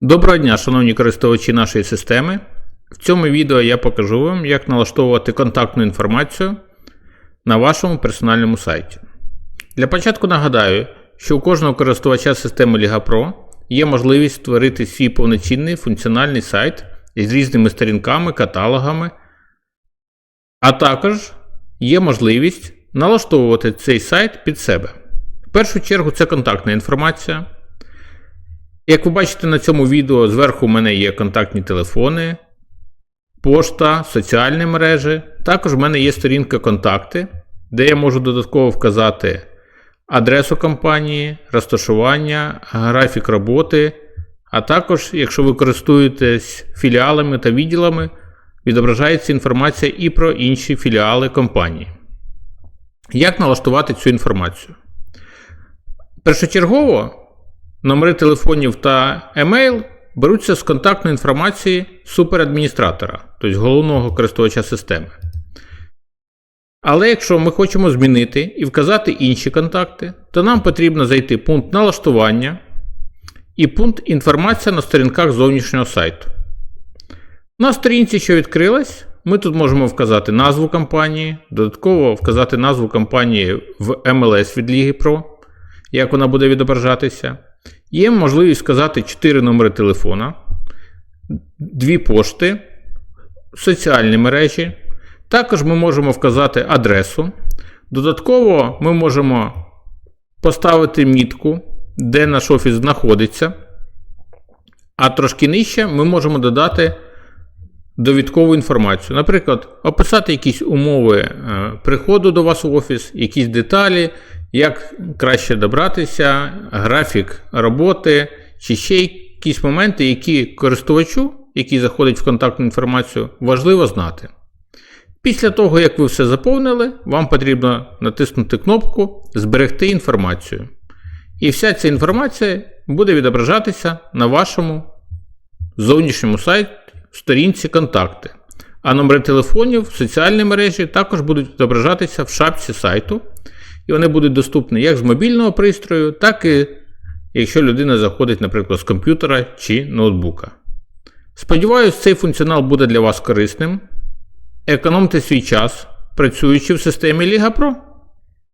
Доброго дня, шановні користувачі нашої системи. В цьому відео я покажу вам, як налаштовувати контактну інформацію на вашому персональному сайті. Для початку нагадаю, що у кожного користувача системи Liga Pro є можливість створити свій повноцінний функціональний сайт із різними сторінками, каталогами, а також є можливість налаштовувати цей сайт під себе. В першу чергу це контактна інформація. Як ви бачите на цьому відео, зверху у мене є контактні телефони, пошта, соціальні мережі. Також в мене є сторінка контакти, де я можу додатково вказати адресу компанії, розташування, графік роботи, а також, якщо ви користуєтесь філіалами та відділами, відображається інформація і про інші філіали компанії. Як налаштувати цю інформацію? Першочергово Номери телефонів та емейл беруться з контактної інформації суперадміністратора, тобто головного користувача системи. Але якщо ми хочемо змінити і вказати інші контакти, то нам потрібно зайти пункт налаштування і пункт інформація на сторінках зовнішнього сайту. На сторінці, що відкрилась, ми тут можемо вказати назву компанії, додатково вказати назву компанії в MLS від Ліги Pro, як вона буде відображатися. Є можливість вказати 4 номери телефона, 2 пошти, соціальні мережі. Також ми можемо вказати адресу. Додатково ми можемо поставити мітку, де наш офіс знаходиться. А трошки нижче ми можемо додати довідкову інформацію. Наприклад, описати якісь умови е, приходу до вас в офіс, якісь деталі, як краще добратися, графік роботи, чи ще якісь моменти, які користувачу, який заходить в контактну інформацію, важливо знати. Після того, як ви все заповнили, вам потрібно натиснути кнопку Зберегти інформацію. І вся ця інформація буде відображатися на вашому зовнішньому сайті в сторінці контакти. А номери телефонів в соціальній мережі також будуть відображатися в шапці сайту. І вони будуть доступні як з мобільного пристрою, так і якщо людина заходить, наприклад, з комп'ютера чи ноутбука. Сподіваюсь, цей функціонал буде для вас корисним. Економте свій час, працюючи в системі Liga Pro.